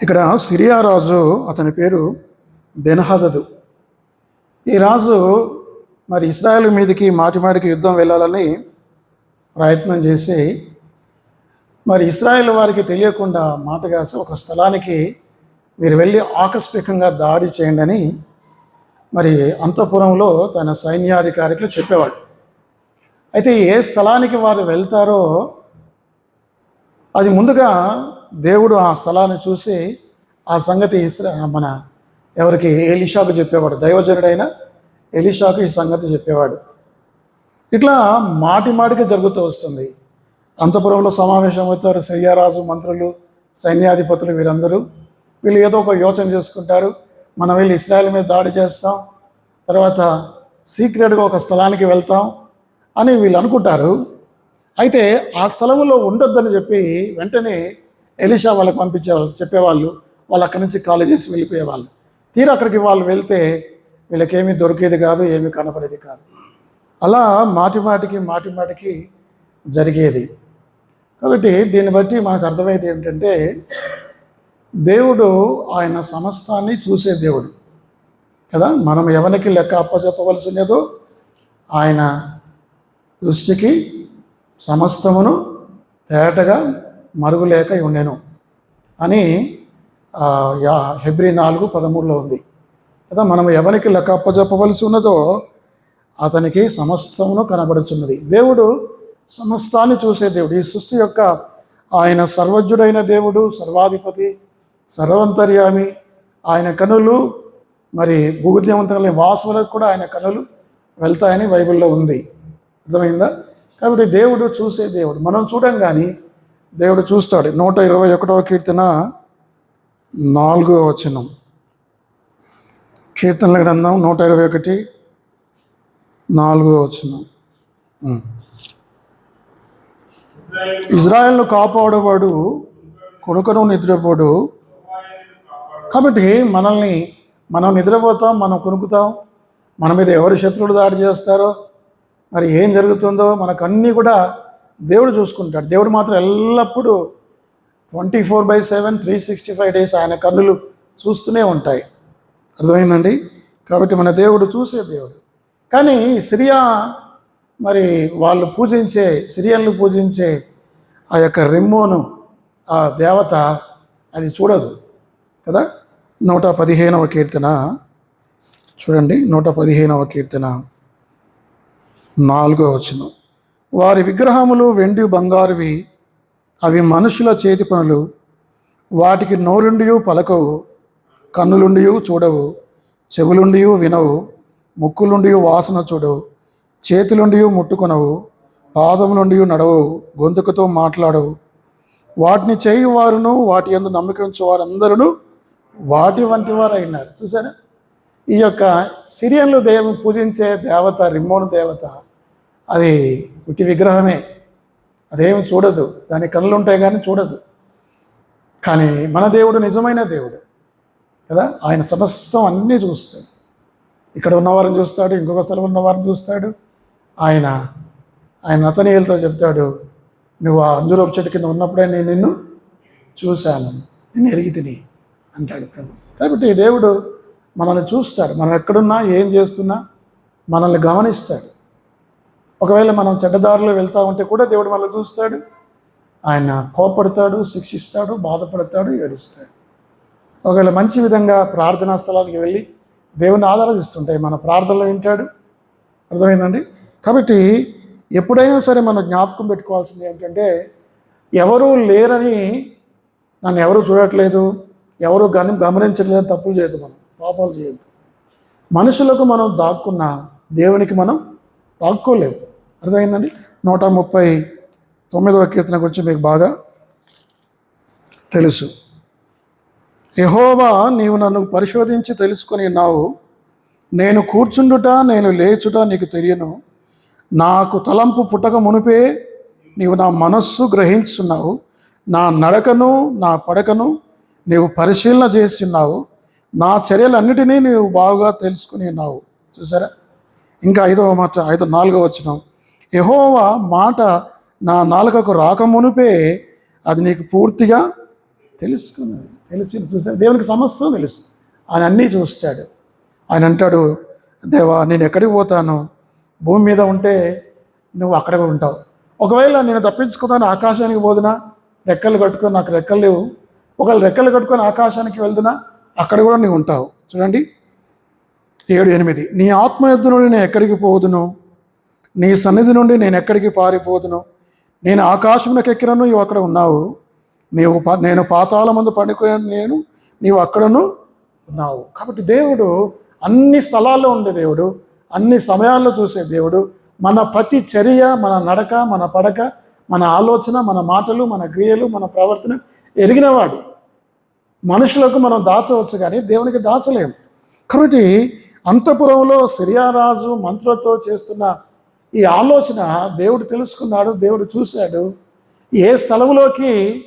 ఇక్కడ సిరియా రాజు అతని పేరు బెనహదదు. ఈ రాజు మరి ఇస్రాయల్ మీదకి మాటిమాటికి యుద్ధం వెళ్ళాలని ప్రయత్నం చేసి మరి ఇస్రాయల్ వారికి తెలియకుండా మాటగాసి ఒక స్థలానికి మీరు వెళ్ళి ఆకస్మికంగా దాడి చేయండి అని మరి అంతఃపురంలో తన సైన్యాధికారికులు చెప్పేవాడు అయితే ఏ స్థలానికి వారు వెళ్తారో అది ముందుగా దేవుడు ఆ స్థలాన్ని చూసి ఆ సంగతి ఇస్రా మన ఎవరికి? ఎలిషాకు చెప్పేవాడు. దైవజనుడైన ఎలిషాకు ఈ సంగతి చెప్పేవాడు. ఇట్లా మాటి మాటికి జరుగుతూ వస్తుంది. అంతపురంలో సమావేశం అవుతారు. శయ్యారాజు మంత్రులు సైన్యాధిపతులు వీరందరూ. వీళ్ళు ఏదో ఒక యోచన చేసుకుంటారు. మనం వెళ్ళి ఇస్రాయల్ మీద దాడి చేస్తాం. తర్వాత సీక్రెట్గా ఒక స్థలానికి వెళ్తాం అని వీళ్ళు అనుకుంటారు. అయితే ఆ స్థలంలో ఉండొద్దని చెప్పి వెంటనే ఎలిషా వాళ్ళకి పంపించేవాళ్ళు చెప్పేవాళ్ళు వాళ్ళు అక్కడి నుంచి కాలేజెస్ చేసి వెళ్ళిపోయేవాళ్ళు. తీరా అక్కడికి వాళ్ళు వెళ్తే వీళ్ళకేమీ దొరికేది కాదు ఏమీ కనపడేది కాదు. అలా మాటి మాటికి మాటి మాటికి జరిగేది. కాబట్టి దీన్ని బట్టి మనకు అర్థమయ్యేది ఏంటంటే దేవుడు ఆయన సమస్తాన్ని చూసే దేవుడు. కదా? మనం ఎవరికి లెక్క అప్పచెప్పవలసినదో ఆయన దృష్టికి సమస్తమును తేటగా మరుగులేక ఉండెను అని యా హెబ్రి నాలుగు పదమూడులో ఉంది. కదా మనం ఎవరికి లెక్క అప్పజెప్పవలసి ఉన్నదో అతనికి సమస్తమును కనబడుచున్నది. దేవుడు సమస్తాన్ని చూసే దేవుడు. ఈ సృష్టి యొక్క ఆయన సర్వజ్ఞుడైన దేవుడు సర్వాధిపతి సర్వంతర్యామి ఆయన కనులు మరి భూగుద్యవంతుల వాసులకు కూడా ఆయన కనులు వెళ్తాయని బైబిల్లో ఉంది. అర్థమైందా? కాబట్టి దేవుడు చూసే దేవుడు. మనం చూడం కానీ దేవుడు చూస్తాడు. నూట ఇరవై ఒకటవ కీర్తన నాలుగో వచనం. కీర్తనల గ్రంథం నూట ఇరవై ఒకటి నాలుగో వచనం. ఇజ్రాయెల్ను కాపాడేవాడు కొడుకును నిద్రపోడు. కాబట్టి మనల్ని మనం నిద్రపోతాం మనం కొనుక్కుతాం. మన మీద ఎవరు శత్రువులు దాడి చేస్తారో మరి ఏం జరుగుతుందో మనకు అన్నీ కూడా దేవుడు చూసుకుంటాడు. దేవుడు మాత్రం ఎల్లప్పుడూ twenty four by seven three sixty five days ఆయన కన్నులు చూస్తూనే ఉంటాయి. అర్థమైందండి? కాబట్టి మన దేవుడు చూసే దేవుడు. కానీ సిరియా మరి వాళ్ళు పూజించే సిరియన్లు పూజించే ఆ యొక్క రిమ్మోను ఆ దేవత అది చూడదు. కదా? నూట పదిహేనవ కీర్తన. చూడండి నూట పదిహేనవ కీర్తన. నాలుగో వచనం. వారి విగ్రహములు వెండి బంగారువి అవి మనుషుల చేతి పనులు. వాటికి నోరుండియు పలకవు కన్నులుండియు చూడవు చెవులుండియు వినవు ముక్కులుండియు వాసన చూడవు చేతులుండియు ముట్టుకొనవు పాదములుండియు నడవవు గొంతుకుతో మాట్లాడవు. వాటిని చేయి వారును వాటి ఎందు నమ్మకించే వారందరూ వాటి వంటి వారు అయినారు చూసారా ఈ యొక్క సిరియన్లు దేవుని పూజించే దేవత రిమ్మోను దేవత అది ఉట్టి విగ్రహమే. అదేమి చూడదు. దాని కళ్ళు ఉంటాయి కానీ చూడదు. కానీ మన దేవుడు నిజమైన దేవుడు. కదా? ఆయన సమస్తం అన్నీ చూస్తాడు. ఇక్కడ ఉన్నవారిని చూస్తాడు ఇంకొక స్థలం ఉన్నవారిని చూస్తాడు. ఆయన ఆయన అతనీయులతో చెప్తాడు నువ్వు ఆ అంజురపు చెట్టు కింద ఉన్నప్పుడే నేను నిన్ను చూశాను. నిన్ను ఎరిగి తిని అంటాడు ప్రభు. కాబట్టి దేవుడు మనల్ని చూస్తాడు. మనం ఎక్కడున్నా ఏం చేస్తున్నా మనల్ని గమనిస్తాడు. ఒకవేళ మనం చెడ్డదారిలో వెళ్తా ఉంటే కూడా దేవుడు మనల్ని చూస్తాడు. ఆయన కోపడతాడు శిక్షిస్తాడు బాధపడతాడు ఏడుస్తాడు. ఒకవేళ మంచి విధంగా ప్రార్థనా స్థలానికి వెళ్ళి దేవుని ఆరాధిస్తుంటాయి మన ప్రార్థనలు వింటాడు. అర్థమైందండి? కాబట్టి ఎప్పుడైనా సరే మనం జ్ఞాపకం పెట్టుకోవాల్సింది ఏంటంటే ఎవరూ లేరని నన్ను ఎవరు చూడట్లేదు ఎవరు గని గమనించట్లేదు తప్పులు చేయదు మనం పాపాలు చేయొద్దు. మనుషులకు మనం దాక్కున్న దేవునికి మనం దాక్కోలేము అర్థమైందండి? నూట ముప్పై తొమ్మిదవ కీర్తన గురించి మీకు బాగా తెలుసు. యహోవా నీవు నన్ను పరిశోధించి తెలుసుకొని ఉన్నావు. నేను కూర్చుండుట నేను లేచుట నీకు తెలియను. నాకు తలంపు పుట్టక మునిపే నీవు నా మనస్సు గ్రహించున్నావు. నా నడకను నా పడకను నీవు పరిశీలన చేస్తున్నావు నా చర్యలన్నిటినీ నీవు బాగా తెలుసుకుని ఉన్నావు. చూసారా? ఇంకా ఐదవ మాట ఐదో నాలుగవ వచ్చిన యహోవా మాట నా నాలుకకు రాకమునుపే అది నీకు పూర్తిగా తెలుసుకున్నది. తెలిసి చూసాడు దేవునికి సమస్య తెలుసు. ఆయన అన్నీ చూస్తాడు. ఆయన అంటాడు దేవా నేను ఎక్కడికి పోతాను? భూమి మీద ఉంటే నువ్వు అక్కడ ఉంటావు. ఒకవేళ నేను తప్పించుకున్నాను ఆకాశానికి పోదునా? రెక్కలు కట్టుకొని నాకు రెక్కలు లేవు. ఒకవేళ రెక్కలు కట్టుకొని ఆకాశానికి వెళ్తున్నా అక్కడ కూడా నువ్వు ఉంటావు. చూడండి. ఏడు ఎనిమిది. నీ ఆత్మయుద్ధ నుండి నేను ఎక్కడికి పోదును నీ సన్నిధి నుండి నేను ఎక్కడికి పారిపోదును నేను ఆకాశంలోకి ఎక్కినను నువ్వు అక్కడ ఉన్నావు. నీవు నేను పాతాల ముందు పండుకునే నేను నీవు అక్కడను ఉన్నావు. కాబట్టి దేవుడు అన్ని స్థలాల్లో ఉండే దేవుడు అన్ని సమయాల్లో చూసే దేవుడు. మన ప్రతి చర్య మన నడక మన పడక మన ఆలోచన మన మాటలు మన క్రియలు మన ప్రవర్తన ఎరిగినవాడు. మనుషులకు మనం దాచవచ్చు కానీ దేవునికి దాచలేము కాబట్టి అంతపురంలో సిరియారాజు మంత్రులతో చేస్తున్న ఈ ఆలోచన దేవుడు తెలుసుకున్నాడు దేవుడు చూశాడు. ఏ స్థలంలోకి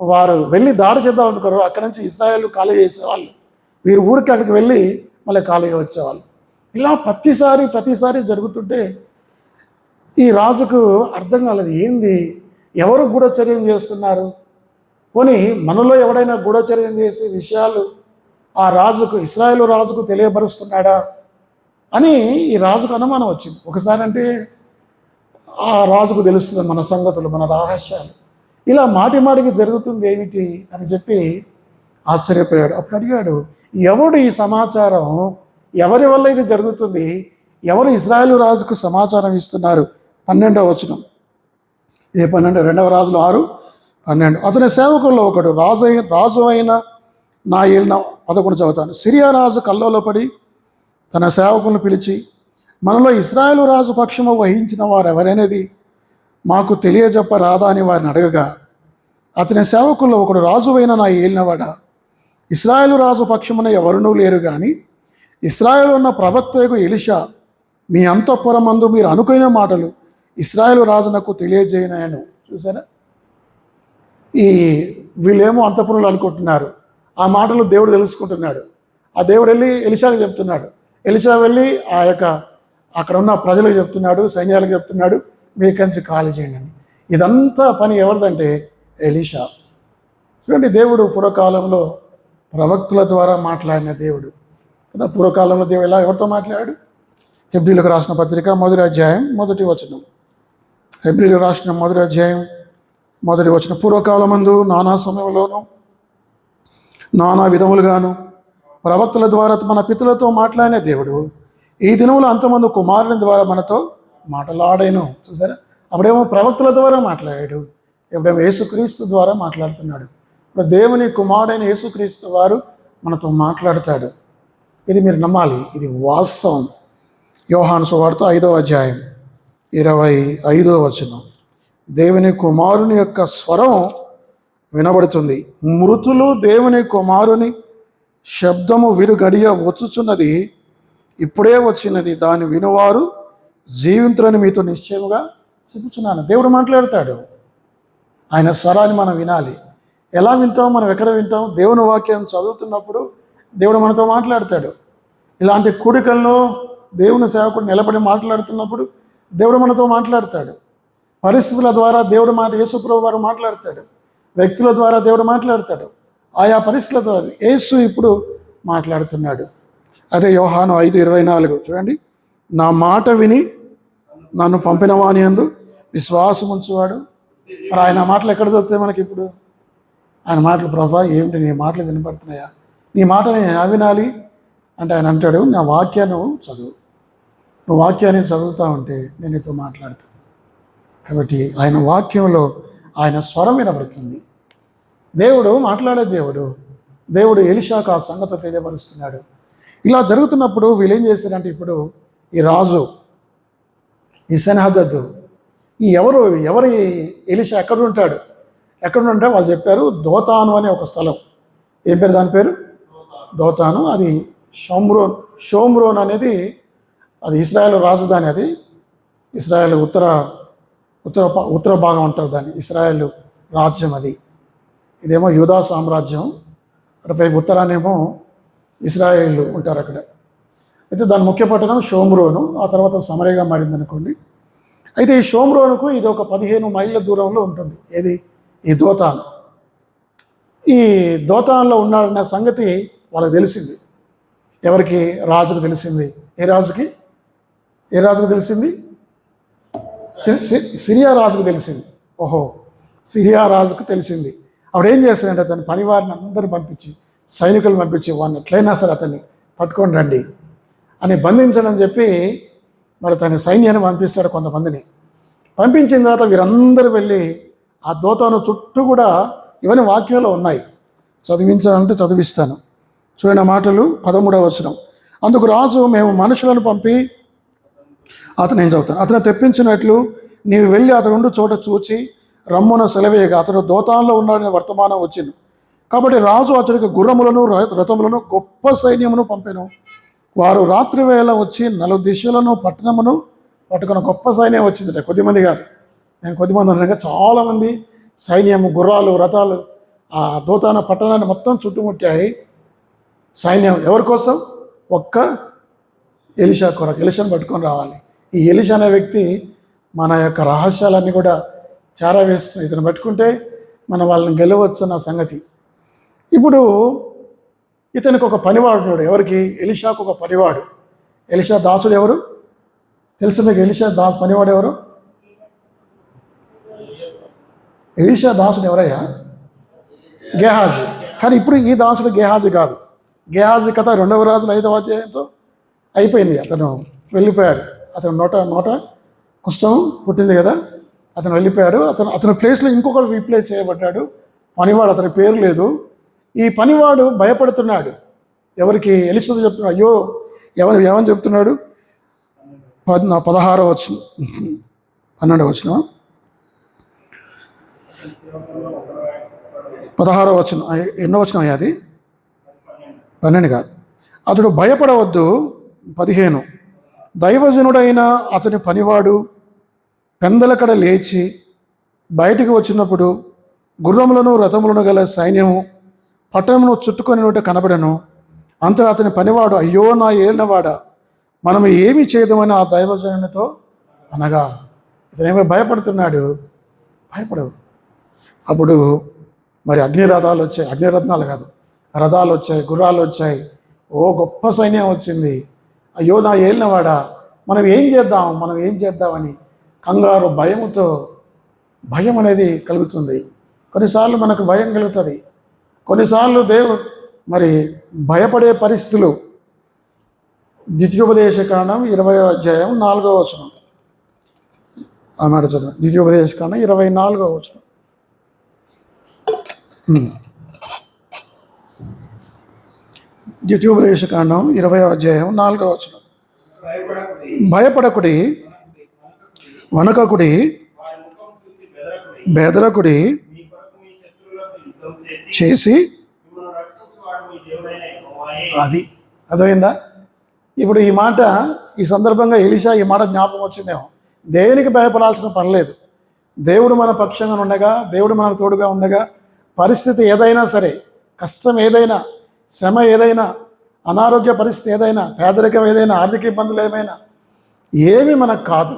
వారు వెళ్ళి దాడి చేద్దాం అనుకున్నారు అక్కడి నుంచి ఇస్రాయల్ ఖాళీ చేసేవాళ్ళు. వీరు ఊరికి అక్కడికి వెళ్ళి మళ్ళీ ఖాళీ వచ్చేవాళ్ళు. ఇలా ప్రతిసారి ప్రతిసారి జరుగుతుంటే ఈ రాజుకు అర్థం కాలేదు ఏంది? ఎవరు గూఢచర్యం చేస్తున్నారు? పోనీ మనలో ఎవడైనా గూఢచర్యం చేసే విషయాలు ఆ రాజుకు ఇస్రాయేల్ రాజుకు తెలియపరుస్తున్నాడా అని ఈ రాజుకు అనుమానం వచ్చింది. ఒకసారి అంటే ఆ రాజుకు తెలుస్తుంది మన సంగతులు మన రహస్యాలు. ఇలా మాటి మాటికి జరుగుతుంది ఏమిటి అని చెప్పి ఆశ్చర్యపోయాడు. అప్పుడు అడిగాడు ఎవడు ఈ సమాచారం? ఎవరి వల్ల ఇది జరుగుతుంది? ఎవరు ఇస్రాయేల్ రాజుకు సమాచారం ఇస్తున్నారు? పన్నెండవ వచనం. ఏ పన్నెండు? రెండవ రాజులు ఆరు పన్నెండు. అతని సేవకుల్లో ఒకడు రాజు రాజు అయిన నా ఏలిన పదకొండు చదువుతాను. సిరియా రాజు కల్లోలో పడి తన సేవకులను పిలిచి మనలో ఇస్రాయేలు రాజు పక్షము వహించిన వారు ఎవరైనది మాకు తెలియజెప్ప రాదా అని వారిని అడగగా అతని సేవకుల్లో ఒకడు రాజువైన నా ఏలినవాడ? ఇస్రాయేల్ రాజు పక్షమున ఎవరునూ లేరు కానీ ఇస్రాయేల్ ఉన్న ప్రవక్తకు ఎలిషా మీ అంతఃపురమందు మీరు అనుకున్న మాటలు ఇస్రాయేల్ రాజునకు తెలియజేయనాను. చూసారా ఈ వీళ్ళేమో అంతఃపురంలో అనుకుంటున్నారు. ఆ మాటలు దేవుడు తెలుసుకుంటున్నాడు. ఆ దేవుడు వెళ్ళి ఎలిషాకి చెప్తున్నాడు. ఎలిషా వెళ్ళి ఆ యొక్క అక్కడ ఉన్న ప్రజలకు చెప్తున్నాడు సైన్యాలకు చెప్తున్నాడు మీ కంచి ఖాళీ చేయండి అని. ఇదంతా పని ఎవరిదంటే ఎలిషా. చూడండి దేవుడు పూర్వకాలంలో ప్రవక్తుల ద్వారా మాట్లాడిన దేవుడు. కదా పూర్వకాలంలో దేవుడు ఎలా ఎవరితో మాట్లాడాడు? హెబ్రిలకు రాసిన పత్రిక మొదటి అధ్యాయం మొదటి వచనం. హెబ్రిలు రాసిన మొదటి అధ్యాయం మొదటి వచనం. పూర్వకాలమందు నానా సమయంలోనూ నానా విధములుగాను. ప్రవక్తల ద్వారా మన పితలతో మాట్లాడిన దేవుడు ఈ దినములు అంతమంది కుమారుని ద్వారా మనతో మాటలాడాను. చూసారా? అప్పుడేమో ప్రవక్తల ద్వారా మాట్లాడాడు. ఎప్పుడేమో యేసుక్రీస్తు ద్వారా మాట్లాడుతున్నాడు. ఇప్పుడు దేవుని కుమారుడైన యేసుక్రీస్తు వారు మనతో మాట్లాడతాడు. ఇది మీరు నమ్మాలి. ఇది వాస్తవం. యోహాను సువార్త ఐదో అధ్యాయం ఇరవై ఐదో వచనం. దేవుని కుమారుని యొక్క స్వరం వినబడుతుంది. మృతులు దేవుని కుమారుని శబ్దము విరుగడియ వచ్చుచున్నది. ఇప్పుడే వచ్చినది. దాని వినువారు జీవింతులని మీతో నిశ్చయముగా చెప్పుచున్నాను. దేవుడు మాట్లాడతాడు. ఆయన స్వరాన్ని మనం వినాలి. ఎలా వింటాం? మనం ఎక్కడ వింటాం? దేవుని వాక్యం చదువుతున్నప్పుడు దేవుడు మనతో మాట్లాడతాడు. ఇలాంటి కూడికల్లో దేవుని సేవకుడు నిలబడి మాట్లాడుతున్నప్పుడు దేవుడు మనతో మాట్లాడతాడు. పరిస్థితుల ద్వారా దేవుడు మాట యేసుప్రభు వారు మాట్లాడతాడు. వ్యక్తుల ద్వారా దేవుడు మాట్లాడతాడు. ఆయా పరిస్థితుల ద్వారా యేసు ఇప్పుడు మాట్లాడుతున్నాడు. అదే యోహాను ఐదు ఇరవై నాలుగు. చూడండి. నా మాట విని నన్ను పంపిన వాని అందు విశ్వాసం ఉంచువాడు. మరి ఆయన మాటలు ఎక్కడ దొరుకుతాయి మనకి ఇప్పుడు? ఆయన మాటలు ప్రభా ఏమిటి? నీ మాటలు వినపడుతున్నాయా? నీ మాట నేను వినాలి? అంటే ఆయన అంటాడు నా వాక్యాన్ని చదువు. నువ్వు వాక్యాన్ని చదువుతా ఉంటే నేను నీతో మాట్లాడతాను కాబట్టి ఆయన వాక్యంలో ఆయన స్వరం వినబడుతుంది. దేవుడు మాట్లాడే దేవుడు దేవుడు ఎలిషాకు ఆ సంగతి తెలియపరుస్తున్నాడు. ఇలా జరుగుతున్నప్పుడు వీళ్ళేం చేశారంటే ఇప్పుడు ఈ రాజు ఈ సెనహదద్దు ఈ ఎవరు ఎవరి ఎలిషా ఎక్కడ ఉంటాడు? ఎక్కడ ఉంటే వాళ్ళు చెప్పారు దోతాను అనే ఒక స్థలం. ఏం పేరు దాని పేరు? దోతాను. అది షోమ్రోన్ షోమ్రోన్ అనేది అది ఇస్రాయల్ రాజధాని అది. ఇస్రాయేల్ ఉత్తర ఉత్తర ఉత్తర భాగం అంటారు దాన్ని ఇస్రాయేల్ రాజ్యం అది. ఇదేమో యూదా సామ్రాజ్యం అటుపై ఉత్తరానేమో ఇస్రాయేళ్ళు ఉంటారు అక్కడ. అయితే దాని ముఖ్య పట్టణం షోమ్రోను ఆ తర్వాత సమరేగా మారింది అనుకోండి అయితే ఈ షోమ్రోనుకు ఇది ఒక పదిహేను మైళ్ళ దూరంలో ఉంటుంది. ఏది? ఈ దోతాన్. ఈ దోతాన్లో ఉన్నాడన్న సంగతి వాళ్ళకి తెలిసింది. ఎవరికి? రాజుకు తెలిసింది. ఏ రాజుకి? ఏ రాజుకు తెలిసింది? సిరియా రాజుకు తెలిసింది. ఓహో సిరియా రాజుకు తెలిసింది. అప్పుడు ఏం చేస్తాడంటే అతని పనివారిని అందరూ పంపించి సైనికులు పంపించి వాడిని ఎట్లయినా సరే అతన్ని పట్టుకొని రండి అని బంధించడం చెప్పి మరి తన సైన్యాన్ని పంపిస్తాడు కొంతమందిని. పంపించిన తర్వాత వీరందరూ వెళ్ళి ఆ దోతాను చుట్టూ కూడా ఇవన్నీ వాక్యాలు ఉన్నాయి. చదివించాలంటే చదివిస్తాను. చూడని మాటలు పదమూడవ వచనం. అందుకు రాజు మేము మనుషులను పంపి అతను ఏం చదువుతాను అతను తెప్పించినట్లు నీవు వెళ్ళి అతను ఉండు చోట చూచి రమ్మున సెలవేయగా. అతడు దోతాన్లో ఉన్నాడని వర్తమానం వచ్చింది. కాబట్టి రాజు అతడికి గుర్రములను రథములను గొప్ప సైన్యమును పంపెను. వారు రాత్రి వేళ వచ్చి నలు దిశలను పట్టణమును పట్టుకున్న గొప్ప సైన్యం వచ్చిందట కొద్దిమంది కాదు. నేను కొద్దిమంది అనగా చాలామంది సైన్యము గుర్రాలు రథాలు ఆ దోతాన పట్టణాన్ని మొత్తం చుట్టుముట్టాయి. సైన్యం ఎవరి కోసం ఒక్క ఎలిషా కొరకు ఎలిషాను పట్టుకొని రావాలి. ఈ ఎలిషా అనే వ్యక్తి మన యొక్క రహస్యాలన్నీ కూడా చారవేస్తుంది. ఇతను పట్టుకుంటే మనం వాళ్ళని గెలవచ్చు అన్న సంగతి. ఇప్పుడు ఇతనికి ఒక పనివాడు ఉన్నాడు. ఎవరికి? ఎలిషాకు ఒక పనివాడు. ఎలిషా దాసుడు ఎవరు? తెలుసు మీకు ఎలిషా దాస్ పనివాడు ఎవరు? ఎలిషా దాసుడు ఎవరయ్యా? గేహాజీ. కానీ ఇప్పుడు ఈ దాసుడు గేహాజీ కాదు. గేహాజీ కథ రెండవ రాజుల ఐదవ అధ్యాయంతో అయిపోయింది. అతను వెళ్ళిపోయాడు. అతను నోట నోట కుష్టం పుట్టింది కదా? అతను వెళ్ళిపోయాడు. అతను అతని ప్లేస్లో ఇంకొకరు రీప్లేస్ చేయబడ్డాడు. పనివాడు అతని పేరు లేదు. ఈ పనివాడు భయపడుతున్నాడు. ఎవరికి ఎలిసా చెప్తున్నాడు అయ్యో ఎవరు ఏమని చెప్తున్నాడు? పద్ పదహారో వచ్చిన పన్నెండవ వచ్చిన పదహారో వచ్చిన ఎన్నో వచ్చిన అది? పన్నెండు కాదు. అతడు భయపడవద్దు. పదిహేను. దైవజనుడైన అతని పనివాడు పెందలకడ లేచి బయటికి వచ్చినప్పుడు గుర్రములను రథములను గల సైన్యము పట్టణమును చుట్టుకొని ఉంటే కనబడను. అంతటా అతని పనివాడు అయ్యో నా ఏలినవాడ మనం ఏమి చేయదమని ఆ దైవజనునితో అనగా ఇతనేమో భయపడుతున్నాడు భయపడవు. అప్పుడు మరి అగ్ని రథాలు వచ్చాయి. అగ్ని రత్నాలు కాదు రథాలు వచ్చాయి గుర్రాలు వచ్చాయి. ఓ గొప్ప సైన్యం వచ్చింది. అయ్యో నా ఏలినవాడా? మనం ఏం చేద్దాం? మనం ఏం చేద్దామని కంగారు భయముతో భయం అనేది కలుగుతుంది. కొన్నిసార్లు మనకు భయం కలుగుతుంది. కొన్నిసార్లు దేవుడు మరి భయపడే పరిస్థితులు. ద్వితీయోపదేశ కాండం ఇరవై అధ్యాయం నాలుగో వచనం. అన్నాడు చదువు. ద్వితీయోపదేశ కాండం ఇరవై నాలుగో వచనం. ద్వితీయోపదేశకాండం ఇరవై అధ్యాయం నాలుగో వచనం. భయపడకుడి వనకకుడి బెదరకుడి చేసి అది. అర్థమైందా? ఇప్పుడు ఈ మాట ఈ సందర్భంగా ఎలిషా ఈ మాట జ్ఞాపకం వచ్చిందేమో. దేవునికి భయపడాల్సిన పని లేదు. దేవుడు మన పక్షంగా ఉండగా దేవుడు మనకు తోడుగా ఉండగా పరిస్థితి ఏదైనా సరే కష్టం ఏదైనా శ్రమ ఏదైనా అనారోగ్య పరిస్థితి ఏదైనా పేదరికం ఏదైనా ఆర్థిక ఇబ్బందులు ఏమైనా ఏమి మనకు కాదు.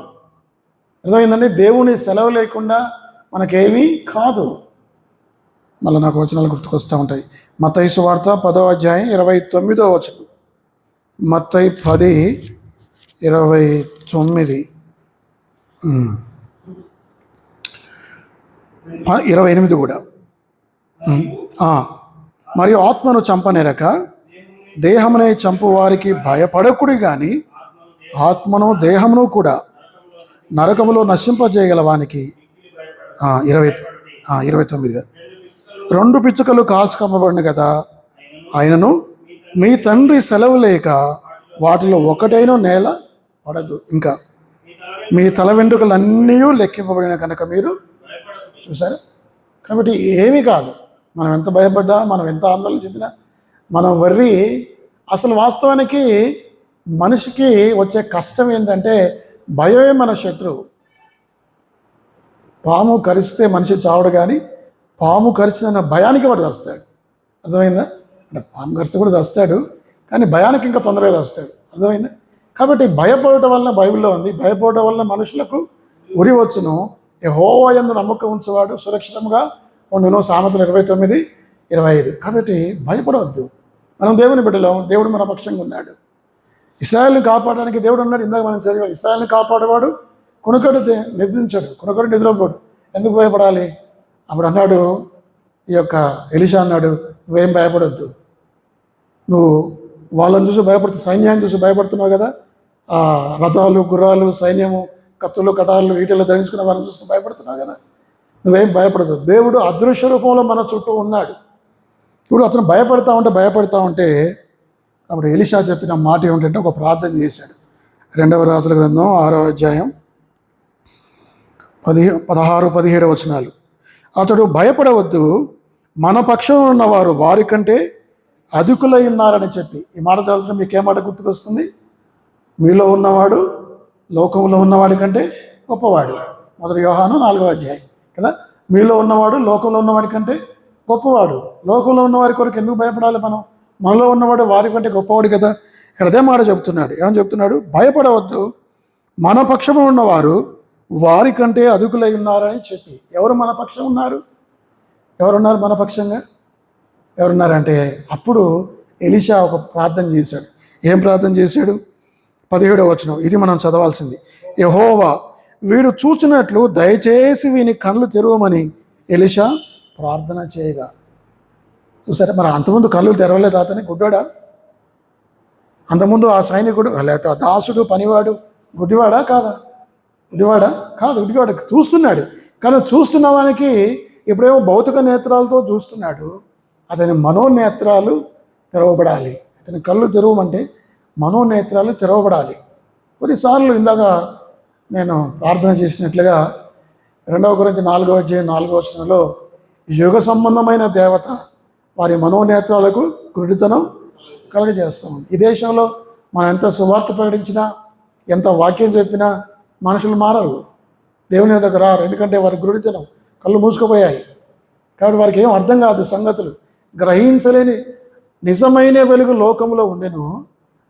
అర్థమైందండి? దేవుని సెలవు లేకుండా మనకేమీ కాదు. మళ్ళీ నాకు వచనాలు గుర్తుకొస్తూ ఉంటాయి. మతైసు వార్త పదో అధ్యాయం ఇరవై తొమ్మిదో వచనం. మత్తై పది ఇరవై తొమ్మిది. ఇరవై ఎనిమిది కూడా. మరియు ఆత్మను చంపనేరక దేహమునే చంపు వారికి భయపడకుడి కానీ ఆత్మను దేహమును కూడా నరకములో నశింపజేయగల వానికి ఇరవై ఇరవై తొమ్మిదిగా రెండు పిచ్చుకలు కాసు కమ్మబడిన కదా ఆయనను మీ తండ్రి సెలవు లేక వాటిలో ఒకటైన నేల పడదు. ఇంకా మీ తల వెంట్రుకలన్నీ లెక్కింపబడిన కనుక మీరు చూసారా కాబట్టి ఏమీ కాదు. మనం ఎంత భయపడ్డా మనం ఎంత ఆందోళన చెందినా మనం వర్రి అసలు వాస్తవానికి మనిషికి వచ్చే కష్టం ఏంటంటే భయమే మన శత్రువు. పాము కరిస్తే మనిషి చావడు కానీ పాము కరిచిన భయానికి వాడు చస్తాడు అర్థమైందా? అంటే పాము కరిస్తే కూడా చస్తాడు కానీ భయానికి ఇంకా తొందరగా చస్తాడు అర్థమైందా? కాబట్టి భయపడటం వలన బైబిల్లో ఉంది భయపడటం వలన మనుషులకు ఉరి వచ్చును. హోవా ఎందు నమ్మకం ఉంచేవాడు సురక్షితంగా ఉండును సామెతలు ఇరవై తొమ్మిది ఇరవై ఐదు. కాబట్టి భయపడవద్దు. మనం దేవుని బిడ్డలం దేవుడు మన పక్షంగా ఉన్నాడు. ఇస్రాయల్ని కాపాడడానికి దేవుడు ఉన్నాడు. ఇందాక మనం చదివాం ఇస్రాయల్ని కాపాడేవాడు కొనుకడు నిద్రించాడు కొనుకడు నిద్రపోడు. ఎందుకు భయపడాలి? అప్పుడు అన్నాడు ఈ యొక్క ఎలిషా అన్నాడు నువ్వేం భయపడొద్దు. నువ్వు వాళ్ళని చూసి భయపడుతు సైన్యాన్ని చూసి భయపడుతున్నావు కదా? ఆ రథాలు గుర్రాలు సైన్యము కత్తులు కటాలు వీటిల్లో ధరించుకున్న వాళ్ళని చూసి భయపడుతున్నావు కదా? నువ్వేం భయపడదు. దేవుడు అదృశ్య రూపంలో మన చుట్టూ ఉన్నాడు. ఇప్పుడు అతను భయపడతా ఉంటే భయపడతా ఉంటే అప్పుడు ఎలిషా చెప్పిన మాట ఏమిటంటే ఒక ప్రార్థన చేశాడు. రెండవ రాజుల గ్రంథం ఆరో అధ్యాయం పది పదహారు పదిహేడు వచనాలు. అతడు భయపడవద్దు. మన పక్షంలో ఉన్నవారు వారికంటే అధికులై ఉన్నారని చెప్పి. ఈ మాట చదువుతున్న మీకు ఏ మాట గుర్తుకొస్తుంది? మీలో ఉన్నవాడు లోకంలో ఉన్నవాడి కంటే గొప్పవాడు. మొదటి వ్యవహారం నాలుగవ అధ్యాయం. కదా? మీలో ఉన్నవాడు లోకంలో ఉన్నవాడి కంటే గొప్పవాడు. లోకంలో ఉన్నవారి కొరకు ఎందుకు భయపడాలి మనం? మనలో ఉన్నవాడు వారి కంటే గొప్పవాడు కదా? ఇక్కడ అదే మాట చెప్తున్నాడు. ఏమని చెప్తున్నాడు? భయపడవద్దు. మన పక్షము ఉన్నవారు వారి కంటే అదుకులై ఉన్నారని చెప్పి. ఎవరు మన పక్షం ఉన్నారు? ఎవరున్నారు మన పక్షంగా? ఎవరున్నారంటే అప్పుడు ఎలిషా ఒక ప్రార్థన చేశాడు. ఏం ప్రార్థన చేశాడు? పదిహేడవ వచనం. ఇది మనం చదవాల్సింది. యహోవా వీడు చూచినట్లు దయచేసి వీని కళ్ళు తెరవమని ఎలిషా ప్రార్థన చేయగా. చూసారా మరి అంతకుముందు కళ్ళు తెరవలేదు అతని గుడ్డాడా? అంతకుముందు ఆ సైనికుడు లేకపోతే ఆ దాసుడు పనివాడు గుడ్డివాడా కాదా? గుడ్డివాడా? కాదు గుడ్డివాడు చూస్తున్నాడు. కానీ చూస్తున్న వానికి ఇప్పుడేమో భౌతిక నేత్రాలతో చూస్తున్నాడు. అతని మనోనేత్రాలు తెరవబడాలి. అతని కళ్ళు తెరవమంటే మనోనేత్రాలు తెరవబడాలి. కొన్నిసార్లు ఇందాక నేను ప్రార్థన చేసినట్లుగా రెండవ గురించి నాలుగవ అధ్యాయం నాలుగవ వచనంలో యుగ సంబంధమైన దేవత వారి మనోనేత్రాలకు గురుడితనం కలగజేస్తాం. ఈ దేశంలో మనం ఎంత సువార్త ప్రకటించినా ఎంత వాక్యం చెప్పినా మనుషులు మారరు. దేవుని దగ్గర రారు. ఎందుకంటే వారి గురుడితనం కళ్ళు మూసుకుపోయాయి. కాబట్టి వారికి ఏం అర్థం కాదు సంగతులు. గ్రహించలేని నిజమైన వెలుగు లోకంలో ఉండెను.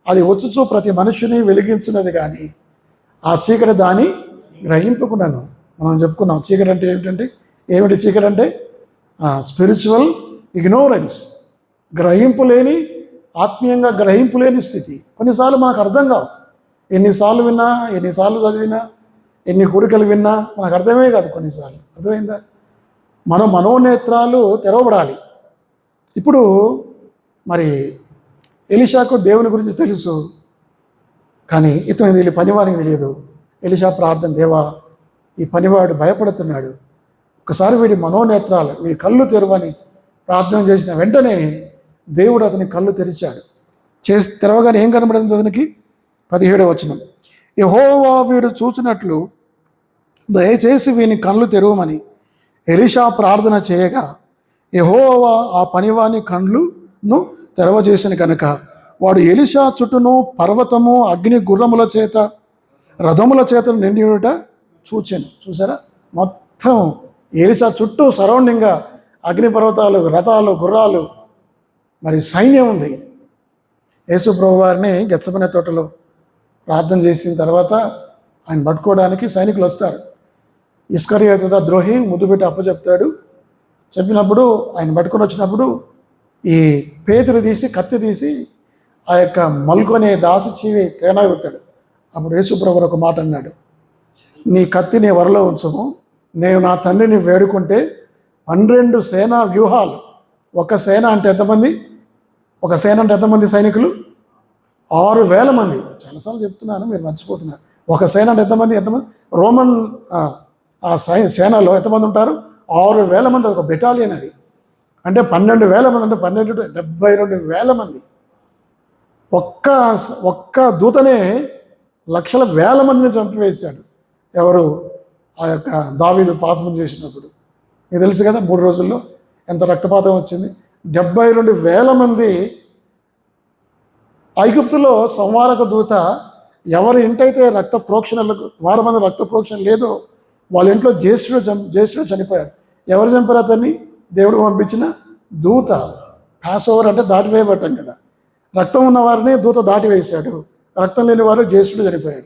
అది వచ్చుచు ప్రతి మనుషుని వెలిగించినది కానీ ఆ చీకటి దాని గ్రహింపుకున్నాను. మనం చెప్పుకున్నాం చీకటి అంటే ఏమిటంటే ఏమిటి చీకటి అంటే? స్పిరిచువల్ ఇగ్నోరెన్స్ గ్రహింపు లేని ఆత్మీయంగా గ్రహింపు లేని స్థితి. కొన్నిసార్లు మనకు అర్థం కావు. ఎన్నిసార్లు విన్నా ఎన్నిసార్లు చదివినా ఎన్ని కోరికలు విన్నా మనకు అర్థమే కాదు కొన్నిసార్లు. అర్థమైందా? మన మనోనేత్రాలు తెరవబడాలి. ఇప్పుడు మరి ఎలిషాకు దేవుని గురించి తెలుసు. కానీ ఇతను తెలియ పనివాడికి తెలియదు. ఎలిషా ప్రార్థన దేవా ఈ పనివాడు భయపడుతున్నాడు. ఒకసారి వీడి మనోనేత్రాలు వీడి కళ్ళు తెరవని ప్రార్థన చేసిన వెంటనే దేవుడు అతని కళ్ళు తెరిచాడు. చేసి తెరవగానే ఏం కనబడింది అతనికి? పదిహేడో వచనం. యహోవా వీడు చూసినట్లు దయచేసి వీని కళ్ళు తెరవమని ఎలిషా ప్రార్థన చేయగా యహోవా ఆ పనివాని కండ్లును తెరవజేసిన కనుక వాడు ఎలిషా చుట్టూను పర్వతము అగ్ని గుర్రముల చేత రథముల చేత నిండిట చూచాను. చూసారా? మొత్తం ఎలిసా చుట్టూ సరౌండింగ్గా అగ్ని పర్వతాలు రథాలు గుర్రాలు మరి సైన్యం ఉంది. యేసు ప్రభు వారిని గెచ్చమనే తోటలో ప్రార్థన చేసిన తర్వాత ఆయన పట్టుకోవడానికి సైనికులు వస్తారు. ఇస్కరియోతుద ద్రోహి ముద్దు పెట్టి అప్పచెప్తాడు. చెప్పినప్పుడు ఆయన పట్టుకొని వచ్చినప్పుడు ఈ పేతులు తీసి కత్తి తీసి ఆ యొక్క మల్కొనే దాసి చీవి తేనాగుతాడు అప్పుడు యేసుప్రభు ఒక మాట అన్నాడు నీ కత్తి నీ వరలో ఉంచము. నేను నా తండ్రిని వేడుకుంటే పన్నెండు సేనా వ్యూహాలు ఒక సేన అంటే ఎంతమంది? ఒక సేన అంటే ఎంతమంది సైనికులు? ఆరు వేల మంది. చాలాసార్లు చెప్తున్నాను మీరు మర్చిపోతున్నారు. ఒక సేన అంటే ఎంతమంది? ఎంతమంది? రోమన్ ఆ, ఆ సై సేనలో ఎంతమంది ఉంటారు? ఆరు వేల మంది ఒక బెటాలియన్ అది. అంటే పన్నెండు వేల మంది అంటే పన్నెండు డెబ్బై రెండు వేల మంది. ఒక్క ఒక్క దూతనే లక్షల వేల మందిని చంపివేశాడు. ఎవరు? ఆ యొక్క దావీదు పాపం చేసినప్పుడు. మీకు తెలుసు కదా మూడు రోజుల్లో ఎంత రక్తపాతం వచ్చింది? డెబ్బై రెండు వేల మంది. ఐగుప్తులో సంవారక దూత ఎవరి ఇంటైతే రక్త ప్రోక్షణలకు వారి మంది రక్త ప్రోక్షణ లేదో వాళ్ళ ఇంట్లో జ్యేష్ఠుడు చం జ్యేష్ఠుడు చనిపోయాడు. ఎవరు చంపారు అతన్ని? దేవుడు పంపించిన దూత. పాస్ ఓవర్ అంటే దాటివేయబట్టాం కదా. రక్తం ఉన్నవారినే దూత దాటి వేశాడు రక్తం లేని వారు జ్యేష్ఠుడు చనిపోయాడు.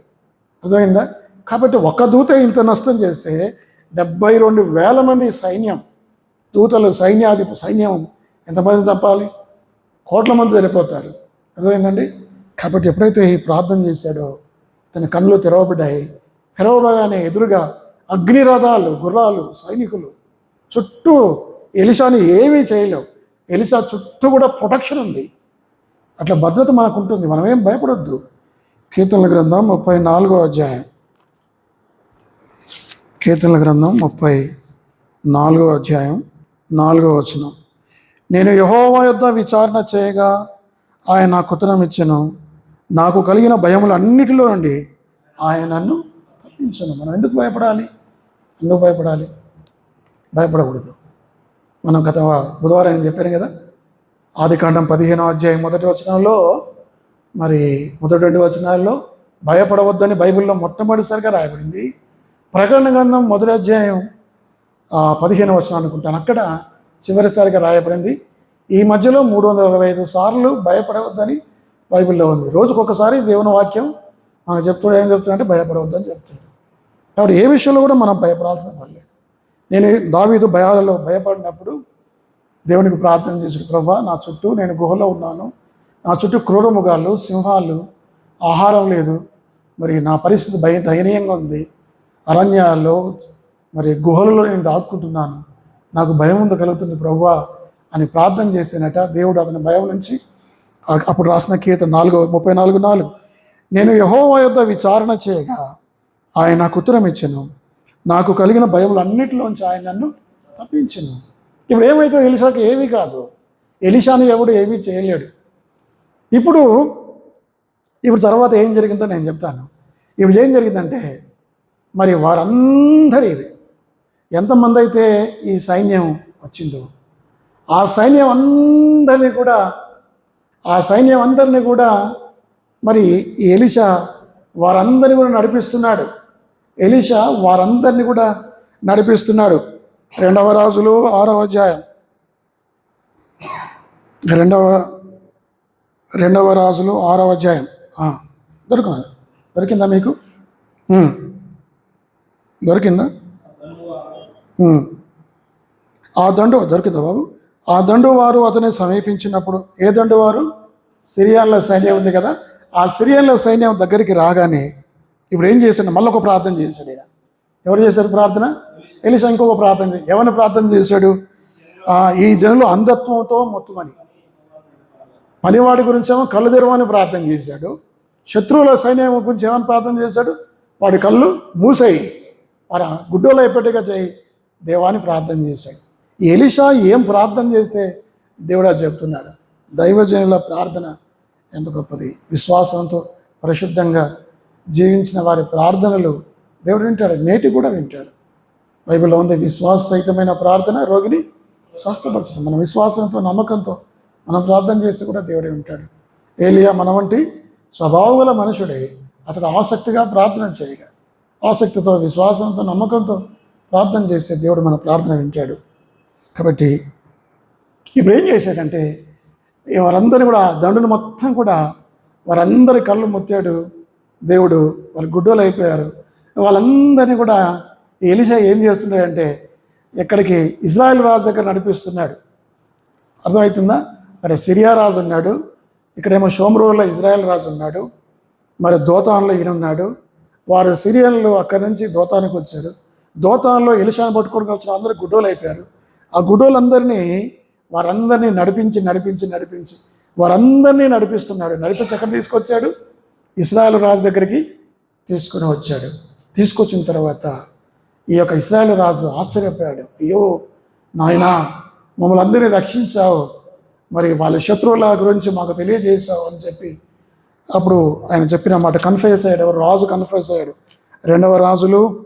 అర్థమైందా? కాబట్టి ఒక దూత ఇంత నష్టం చేస్తే డెబ్బై రెండు వేల మంది సైన్యం దూతలు సైన్యాధి సైన్యం ఎంతమంది తప్పాలి కోట్ల మంది చనిపోతారు. అర్థమైందండి? కాబట్టి ఎప్పుడైతే ఈ ప్రార్థన చేశాడో తన కళ్ళు తెరవబడ్డాయి. తెరవబడగానే ఎదురుగా అగ్నిరథాలు గుర్రాలు సైనికులు చుట్టూ ఎలిషాని ఏమీ చేయలేవు. ఎలిషా చుట్టూ కూడా ప్రొటెక్షన్ ఉంది. అట్లా భద్రత మనకు ఉంటుంది మనం ఏం భయపడొద్దు. కీర్తనల గ్రంథం ముప్పై నాలుగో అధ్యాయం. కీర్తనల గ్రంథం ముప్పై నాలుగో అధ్యాయం నాలుగో వచనం. నేను యహోవా యొద్ద విచారణ చేయగా ఆయన నాకు కుతనం ఇచ్చెను. నాకు కలిగిన భయములన్నిటిలో నుండి ఆయన నన్ను తప్పించను. మనం ఎందుకు భయపడాలి? ఎందుకు భయపడాలి? భయపడకూడదు. మనం గత బుధవారం చెప్పాను కదా? ఆదికాండం పదిహేనో అధ్యాయం మొదటి వచనంలో మరి మొదటి రెండు వచనాల్లో భయపడవద్దని బైబిల్లో మొట్టమొదటిసారిగా రాయబడింది. ప్రకటన గ్రంథం మొదటి అధ్యాయం పదిహేను వచనం అనుకుంటాను. అక్కడ చివరిసారిగా రాయబడింది. ఈ మధ్యలో మూడు వందల అరవై ఐదు సార్లు భయపడవద్దని బైబిల్లో ఉంది. రోజుకొకసారి దేవుని వాక్యం మనకు చెప్తాడు ఏం చెప్తాడంటే భయపడవద్దని చెప్తాడు. కాబట్టి ఏ విషయంలో కూడా మనం భయపడాల్సిన పని లేదు. నేను దావీదు భయాలలో భయపడినప్పుడు దేవునికి ప్రార్థన చేసి ప్రభా నా చుట్టూ నేను గుహలో ఉన్నాను. నా చుట్టూ క్రూరముగాళ్ళు సింహాలు ఆహారం లేదు. మరి నా పరిస్థితి భయ దయనీయంగా ఉంది. అరణ్యాల్లో మరి గుహలలో నేను దాక్కుంటున్నాను. నాకు భయం ఉంది కలుగుతుంది ప్రభువా అని ప్రార్థన చేస్తేనట దేవుడు అతని భయం నుంచి అప్పుడు రాసిన కీర్త నాలుగో ముప్పై నాలుగు నాలుగు. నేను యహోవా యొద్ద విచారణ చేయగా ఆయన నాకు ఉత్తరం ఇచ్చాను నాకు కలిగిన భయములన్నిటిలోంచి ఆయన నన్ను తప్పించాను. ఇప్పుడు ఏమైతే ఎలిషాకి ఏమీ కాదు. ఎలిషాని ఎవడు ఏమీ చేయలేడు. ఇప్పుడు ఇప్పుడు తర్వాత ఏం జరిగిందో నేను చెప్తాను. ఇప్పుడు ఏం జరిగిందంటే మరి వారందరి ఎంతమంది అయితే ఈ సైన్యం వచ్చిందో ఆ సైన్యం అందరినీ కూడా ఆ సైన్యం అందరినీ కూడా మరి ఈ ఎలిషా వారందరినీ కూడా నడిపిస్తున్నాడు. ఎలిషా వారందరినీ కూడా నడిపిస్తున్నాడు. రెండవ రాజులు ఆరవ అధ్యాయం. రెండవ రెండవ రాజులు ఆరవ అధ్యాయం. ఆ, దొరికిందా? దొరికిందా మీకు? దొరికిందా? ఆ దండు దొరికిందా బాబు? ఆ దండు వారు అతని సమీపించినప్పుడు ఏ దండు వారు సిరియాల సైన్యం ఉంది కదా ఆ సిరియాల సైన్యం దగ్గరికి రాగానే ఇప్పుడు ఏం చేశాడు మళ్ళీ ఒక ప్రార్థన చేశాడు ఈయన. ఎవరు చేశారు ప్రార్థన? ఎలిషా ఇంకొక ప్రార్థన ఎవరిని ప్రార్థన చేశాడు? ఈ జనులు అంధత్వంతో మొత్తమని. పనివాడి గురించి ఏమో కళ్ళు తెరవని ప్రార్థన చేశాడు. శత్రువుల సైన్యం గురించి ఏమని ప్రార్థన చేశాడు? వాడి కళ్ళు మూసాయి. వాడు గుడ్డోలు అయిపోయేట్టుగా చేయి. దేవాన్ని ప్రార్థన చేశాడు. ఎలిషా ఏం ప్రార్థన చేస్తే దేవుడు చెప్తున్నాడు. దైవజనుల ప్రార్థన ఎంత గొప్పది. విశ్వాసంతో పరిశుద్ధంగా జీవించిన వారి ప్రార్థనలు దేవుడు వింటాడు. నేటి కూడా వింటాడు. బైబిల్లో ఉంది. విశ్వాస సహితమైన ప్రార్థన రోగిని స్వస్థపరచడం. మన విశ్వాసంతో నమ్మకంతో మనం ప్రార్థన చేస్తే కూడా దేవుడే ఉంటాడు. ఏలియా మన వంటి స్వభావం గల మనుషుడే అతడు ఆసక్తిగా ప్రార్థన చేయగా ఆసక్తితో విశ్వాసంతో నమ్మకంతో ప్రార్థన చేస్తే దేవుడు మన ప్రార్థన వింటాడు. కాబట్టి ఇప్పుడు ఏం చేశాడంటే వారందరినీ కూడా ఆ దండులు మొత్తం కూడా వారందరి కళ్ళు ముత్తాడు. దేవుడు వాళ్ళు గుడ్డోలు అయిపోయారు. వాళ్ళందరినీ కూడా ఎలిషా ఏం చేస్తున్నాడంటే ఇక్కడికి ఇజ్రాయెల్ రాజు దగ్గర నడిపిస్తున్నాడు. అర్థమవుతుందా? మరి సిరియా రాజు ఉన్నాడు. ఇక్కడేమో షోమ్రోలో ఇజ్రాయెల్ రాజు ఉన్నాడు. మరి దోతాన్లో ఈయన ఉన్నాడు. వారు సిరియన్లు అక్కడి నుంచి దోతానికి వచ్చారు. దోతాన్లో ఎలిషాను పట్టుకొని వచ్చిన అందరూ గుడ్డోలు అయిపోయారు. ఆ గుడ్డోలందరినీ వారందరినీ నడిపించి నడిపించి నడిపించి వారందరినీ నడిపిస్తున్నాడు. నడిపించి ఎక్కడ తీసుకొచ్చాడు? ఇస్రాయల్ రాజు దగ్గరికి తీసుకుని వచ్చాడు. తీసుకొచ్చిన తర్వాత ఈ యొక్క ఇస్రాయల్ రాజు ఆశ్చర్యపోయాడు. అయ్యో నాయనా మమ్మల్ని అందరినీ రక్షించావు. మరి వాళ్ళ శత్రువుల గురించి మాకు తెలియజేశావు అని చెప్పి అప్పుడు ఆయన చెప్పిన మాట కన్ఫ్యూజ్ అయ్యాడు. ఎవరు? రాజు కన్ఫ్యూజ్ అయ్యాడు. రెండవ రాజులు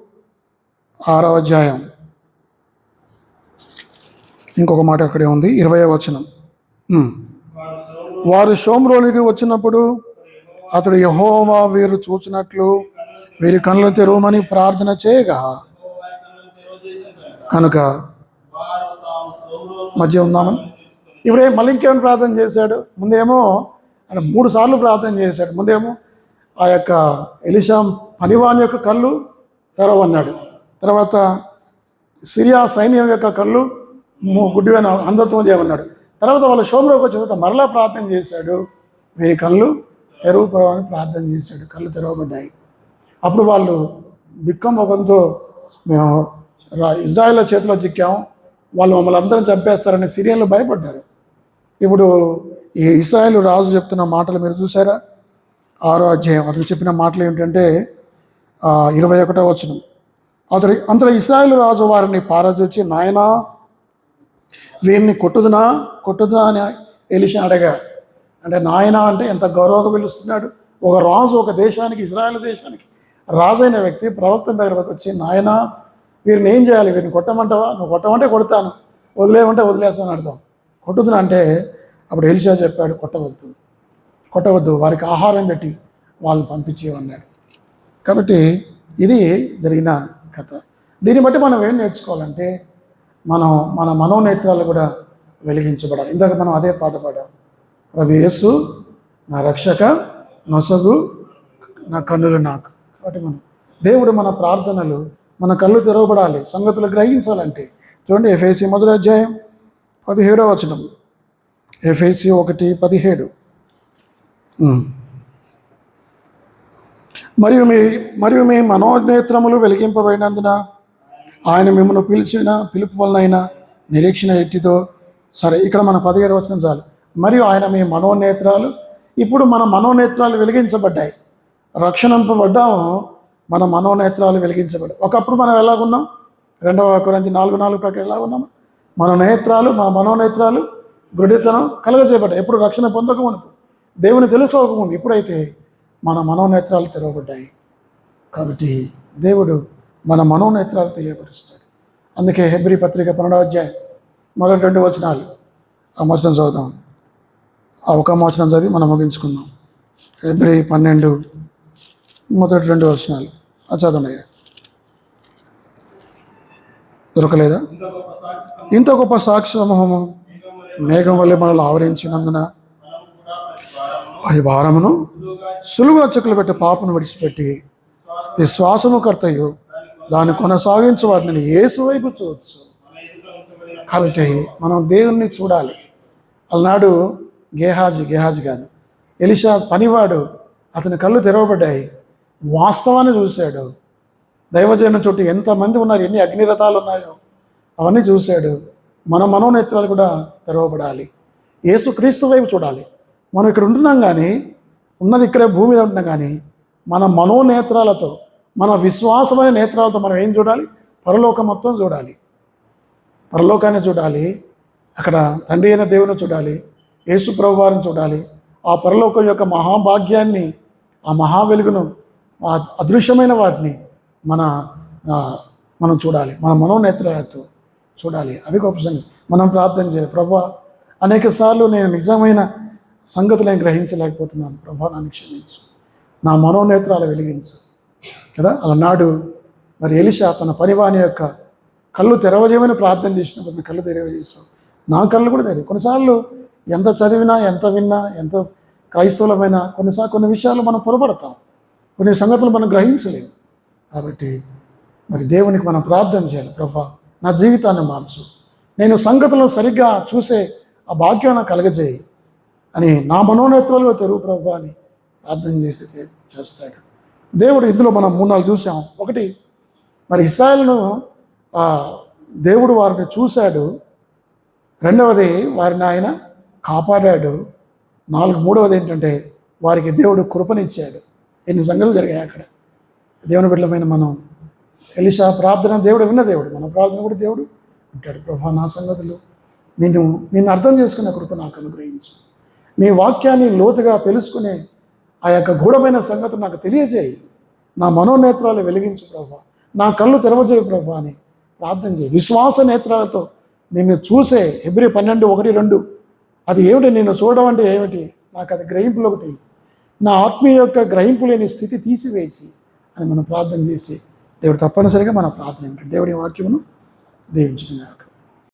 ఆరవ అధ్యాయం. ఇంకొక మాట అక్కడే ఉంది. ఇరవై వచనం. వారు షోమ్రోలికి వచ్చినప్పుడు అతడు యహోవా వీరు చూచినట్లు వీరి కళ్ళు తెరవమని ప్రార్థన చేయగా కనుక మధ్య ఉందామని. ఇప్పుడే మళ్ళీ ఇంకేమైనా ప్రార్థన చేశాడు. ముందేమో ఆయన మూడు సార్లు ప్రార్థన చేశాడు. ముందేమో ఆ యొక్క ఎలిషా పనివాని యొక్క కళ్ళు తెరవన్నాడు. తర్వాత సిరియా సైన్యం యొక్క కళ్ళు గుడ్డివైన అంధత్వం చేయమన్నాడు. తర్వాత వాళ్ళ షోమ్లోకి వచ్చిన తర్వాత మరలా ప్రార్థన చేశాడు. వీరి కళ్ళు తెరువు ప్రార్థన చేశాడు. కళ్ళు తెరవబడ్డాయి. అప్పుడు వాళ్ళు బిక్కం ముఖంతో మేము రా- ఇజ్రాయెల్ చేతిలో చిక్కాం వాళ్ళు మమ్మల్ని అందరం చంపేస్తారని సిరియన్లు భయపడ్డారు. ఇప్పుడు ఈ ఇస్రాయల్ రాజు చెప్తున్న మాటలు మీరు చూసారా ఆరో అధ్యాయం. అతను చెప్పిన మాటలు ఏమిటంటే ఇరవై ఒకటో వచనం. అతడు అంతలో ఇస్రాయల్ రాజు వారిని పారదూచి నాయనా వీరిని కొట్టుదునా? కొట్టుదునా? అని ఎలిషా అడగా అంటే నాయన అంటే ఎంత గౌరవంగా పిలుస్తున్నాడు. ఒక రాజు ఒక దేశానికి ఇజ్రాయెల్ దేశానికి రాజైన వ్యక్తి ప్రవక్త దగ్గరకు వచ్చి నాయనా వీరిని ఏం చేయాలి? వీరిని కొట్టమంటావా? నువ్వు కొట్టమంటే కొడతాను. వదిలేయమంటే వదిలేస్తాను అర్థం. కొట్టుదునా అంటే అప్పుడు ఎలిషా చెప్పాడు కొట్టవద్దు. కొట్టవద్దు. వారికి ఆహారం పెట్టి వాళ్ళని పంపించేవన్నాడు కాబట్టి ఇది జరిగిన కథ. దీన్ని బట్టి మనం ఏం నేర్చుకోవాలంటే మనం మన మనోనేత్రాలు కూడా వెలిగించబడాలి. ఇందాక మనం అదే పాట పాడాం. రవి యేసు నా రక్షక నొసగు నా కన్నులు నాకు. కాబట్టి మనం దేవుడు మన ప్రార్థనలు మన కళ్ళు తెరవబడాలి సంగతులు గ్రహించాలంటే. చూడండి ఎఫ్ఐసి మొదటి అధ్యాయం పదిహేడో వచనం. ఎఫ్ఐసి ఒకటి పదిహేడు. మరియు మీ మరియు మీ మనోనేత్రములు వెలిగింపబడినందున ఆయన మిమ్మల్ని పిలిచిన పిలుపు వలనైనా నిరీక్షణ ఎట్టితో సరే ఇక్కడ మన పదిహేడు వచనం చాలు. మరియు ఆయన మీ మనోనేత్రాలు ఇప్పుడు మన మనోనేత్రాలు వెలిగించబడ్డాయి. రక్షణింపబడ్డాము మన మనోనేత్రాలు వెలిగించబడ్డాయి ఒకప్పుడు మనం ఎలాగున్నాం? రెండవ కొరంతి నాలుగు నాలుగు ప్రకారం ఎలా ఉన్నాం మన నేత్రాలు మన మనోనేత్రాలు గుడితనం కలగజేయబడ్డాయి. ఎప్పుడు రక్షణ పొందకముందు దేవుని తెలుసుకోకముందు ఇప్పుడైతే మన మనోనేత్రాలు తెరవబడ్డాయి. కాబట్టి దేవుడు మన మనోనేత్రాలు తెలియపరుస్తాడు. అందుకే హెబ్రి పత్రిక పన్నెండవ అధ్యాయం మొదటి రెండు వచనాలు. ఆ మోచనం చదువుదాం. ఆ ఒక మోచనం చదివి మనం ముగించుకుందాం. హెబ్రి పన్నెండు మొదటి రెండు వచనాలు. చదవండి. దొరకలేదా? ఇంత గొప్ప సాక్షి సమూహము మేఘం వల్లే మనల్ని ఆవరించినందున అది భారమును సులువుగా చెక్కులు పెట్టి పాపను విడిచిపెట్టి విశ్వాసము కర్తయు దాన్ని కొనసాగించు వాటిని ఏసు వైపు చూడవచ్చు కాబట్టి మనం దేవుణ్ణి చూడాలి. అలనాడు గేహాజీ గేహాజీ కాదు. ఎలిషా పనివాడు అతని కళ్ళు తెరవబడ్డాయి. వాస్తవాన్ని చూశాడు. దైవజన చుట్టూ ఎంతమంది ఉన్నారు ఎన్ని అగ్నిరథాలు ఉన్నాయో అవన్నీ చూశాడు. మన మనోనేత్రాలు కూడా తెరవబడాలి. యేసు క్రీస్తు వైపు చూడాలి. మనం ఇక్కడ ఉంటున్నాం కానీ ఉన్నది ఇక్కడే భూమి మీద ఉంటున్నాం కానీ మన మనోనేత్రాలతో మన విశ్వాసమైన నేత్రాలతో మనం ఏం చూడాలి? పరలోకం మొత్తం చూడాలి. పరలోకాన్ని చూడాలి. అక్కడ తండ్రి అయిన దేవుని చూడాలి. యేసు ప్రభువారిని చూడాలి. ఆ పరలోకం యొక్క మహాభాగ్యాన్ని ఆ మహా వెలుగును అదృశ్యమైన వాటిని మన మనం చూడాలి. మన మనోనేత్రాలతో చూడాలి. అది గొప్ప సంగతి. మనం ప్రార్థన చేయాలి. ప్రభా అనేక సార్లు నేను నిజమైన సంగతులు నేను గ్రహించలేకపోతున్నాను. ప్రభా నన్ను క్షమించు. నా మనోనేత్రాలు వెలిగించు. కదా? అలనాడు మరి ఎలిషా తన పరివాని యొక్క కళ్ళు తెరవజేయమని ప్రార్థన చేసినప్పుడు నా కళ్ళు తెరవజేసావు నా కళ్ళు కూడా తెలియదు కొన్నిసార్లు ఎంత చదివినా ఎంత విన్నా ఎంత క్రైస్తవులమైనా కొన్నిసార్లు కొన్ని విషయాలు మనం పొరపడతాం. కొన్ని సంగతులు మనం గ్రహించలేము. కాబట్టి మరి దేవునికి మనం ప్రార్థన చేయాలి. ప్రభా నా జీవితాన్ని మార్చు. నేను సంగతులను సరిగ్గా చూసే ఆ భాగ్యం నాకు కలగజేయి అని నా మనోనేత్రాలు తెరువు ప్రభా అని ప్రార్థన చేసి చేస్తాడు. దేవుడు ఇందులో మనం మూడు నాలుగు చూసాం. ఒకటి మరి ఇస్రాయల్ను దేవుడు వారిని చూశాడు. రెండవది వారిని ఆయన కాపాడాడు. నాలుగు మూడవది ఏంటంటే వారికి దేవుడు కృపనిచ్చాడు. ఎన్ని సంఘాలు జరిగాయి అక్కడ? దేవుని బిడ్డలమైన మనం. ఎలిషా ప్రార్థన దేవుడు విన్న దేవుడు. మన ప్రార్థన కూడా దేవుడు ఉంటాడు ప్రభా నా సంగతులు నేను నిన్ను అర్థం చేసుకునే కృప నాకు అనుగ్రహించు. నీ వాక్యాన్ని లోతుగా తెలుసుకునే ఆ యొక్క గూఢమైన సంగతి నాకు తెలియజేయి. నా మనోనేత్రాలు వెలిగించు ప్రభా. నా కళ్ళు తెరవజేయి ప్రభా అని ప్రార్థన చేయి. విశ్వాస నేత్రాలతో నిన్ను చూసే ఎబ్రి పన్నెండు ఒకటి రెండు. అది ఏమిటి? నిన్ను చూడడం అంటే ఏమిటి? నాకు అది గ్రహింపులోకి తీయి. నా ఆత్మీయ యొక్క గ్రహింపు లేని స్థితి తీసివేసి అని మనం ప్రార్థన చేసి దేవుడు తప్పనిసరిగా మన ప్రార్థన ఏంటంటే దేవుడి వాక్యమును దేవించుకునే